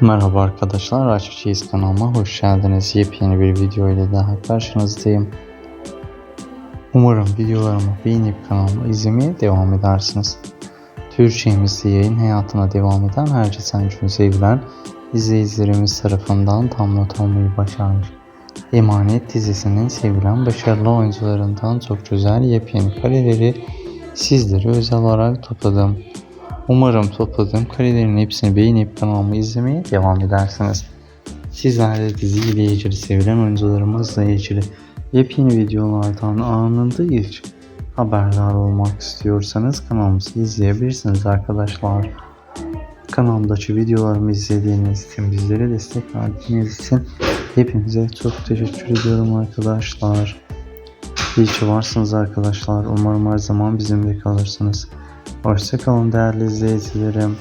Merhaba arkadaşlar, Açıkçayız kanalıma hoş geldiniz. Yepyeni bir video ile daha karşınızdayım. Umarım videolarımı beğenip kanalımı izlemeye devam edersiniz. Türkçemizde yayın hayatına devam eden Herce Sençun sevilen izleyicilerimiz tarafından tam not almayı başarmış. Emanet dizisinin sevilen başarılı oyuncularından çok güzel yepyeni kareleri sizlere özel olarak topladım. Umarım topladığım karelerin hepsini beğenip kanalımı izlemeye devam edersiniz. Sizler de dizi ile ilgili sevilen oyuncularımızla ilgili yepyeni videolardan anında ilk haberdar olmak istiyorsanız kanalımızı izleyebilirsiniz arkadaşlar. Kanalımdaki videolarımı izlediğiniz için bizlere destek verdiğiniz için hepinize çok teşekkür ediyorum arkadaşlar. İyi ki varsınız arkadaşlar. Umarım her zaman bizimle kalırsınız. Hoşçakalın değerli izleyicilerim.